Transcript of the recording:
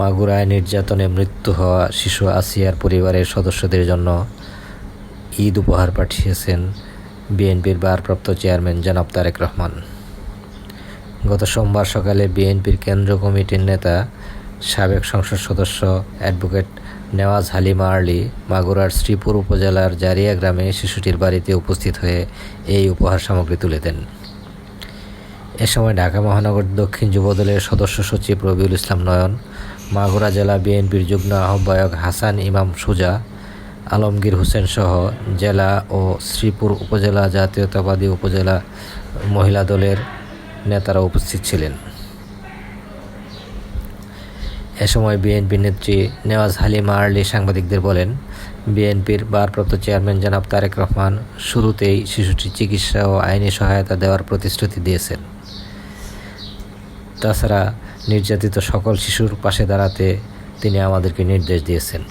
মাগুরায় নির্যাতনে মৃত্যু হওয়া শিশু আসিয়ার পরিবারের সদস্যদের জন্য ঈদ উপহার পাঠিয়েছেন বিএনপির ভারপ্রাপ্ত চেয়ারম্যান জনাব তারেক রহমান। গত সোমবার সকালে বিএনপির কেন্দ্র কমিটির নেতা, সাবেক সংসদ সদস্য অ্যাডভোকেট নেওয়াজ হালিমা আর্লি মাগুরার শ্রীপুর উপজেলার জারিয়া গ্রামে শিশুটির বাড়িতে উপস্থিত হয়ে এই উপহার সামগ্রী তুলে দেন। এ সময় ঢাকা মহানগর দক্ষিণ যুবদলের সদস্য সচিব রবিউল ইসলাম নয়ন মাগুরা জেলা বিএনপির যুগ্ম আহ্বায়ক হাসান ইমাম সুজা, আলমগীর হোসেন সহ জেলা ও শ্রীপুর উপজেলা জাতীয়তাবাদী উপজেলা মহিলা দলের নেতারা উপস্থিত ছিলেন। এ সময় বিএনপি নেত্রী নেওয়াজ হালিমা আর্লি সাংবাদিকদের বলেন, বিএনপির ভারপ্রাপ্ত চেয়ারম্যান জনাব তারেক রহমান শুরুতেই শিশুটির চিকিৎসা ও আইনি সহায়তা দেওয়ার প্রতিশ্রুতি দিয়েছেন। তাছাড়া নির্যাতিত সকল শিশুর পাশে দাঁড়াতে তিনি আমাদেরকে নির্দেশ দিয়েছেন।